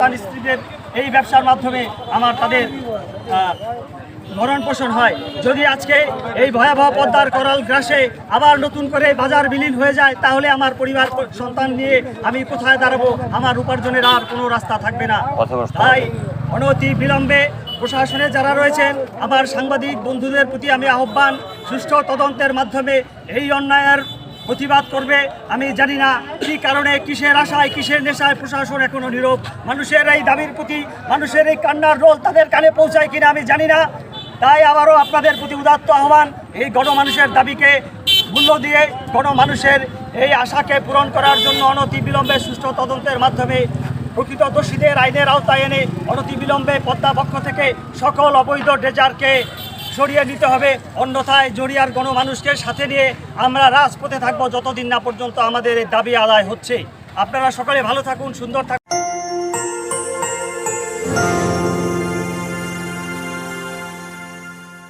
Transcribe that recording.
তার স্ত্রীদের এই ব্যবসার মাধ্যমে আমার তাদের ভরণ পোষণ হয়। যদি আজকে এই ভয়াবহ পদ্মার করাল গ্রাসে আবার নতুন করে বাজার বিলীন হয়ে যায় তাহলে আমার পরিবার সন্তান নিয়ে আমি কোথায় দাঁড়াবো? আমার উপার্জনের আর কোনো রাস্তা থাকবে না। তাই অনতি বিলম্বে প্রশাসনে যারা রয়েছেন আমার সাংবাদিক বন্ধুদের প্রতি আমি আহ্বান সুষ্ঠু তদন্তের মাধ্যমে এই অন্যায়ের প্রতিবাদ করবে। আমি জানি না কী কারণে, কিসের আশায়, কিসের নেশায় প্রশাসন এখনও নীরব। মানুষের এই দাবির প্রতি, মানুষের এই কান্নার রোল তাদের কানে পৌঁছায় কিনা আমি জানি না। তাই আবারও আপনাদের প্রতি উদাত্ত আহ্বান, এই গণমানুষের দাবিকে মূল্য দিয়ে গণমানুষের এই আশাকে পূরণ করার জন্য অনতি বিলম্বে সুষ্ঠু তদন্তের মাধ্যমে প্রকৃত দোষীদের আইনের আওতায় এনে অনতিবিলম্বে পদ্মা থেকে সকল অবৈধ ড্রেজারকে সরিয়ে নিতে হবে। অন্যথায় জড়িয়ার গণমানুষকে সাথে নিয়ে আমরা রাজপথে থাকব যতদিন না পর্যন্ত আমাদের দাবি আদায় হচ্ছে। আপনারা সকালে ভালো থাকুন, সুন্দর থাকুন।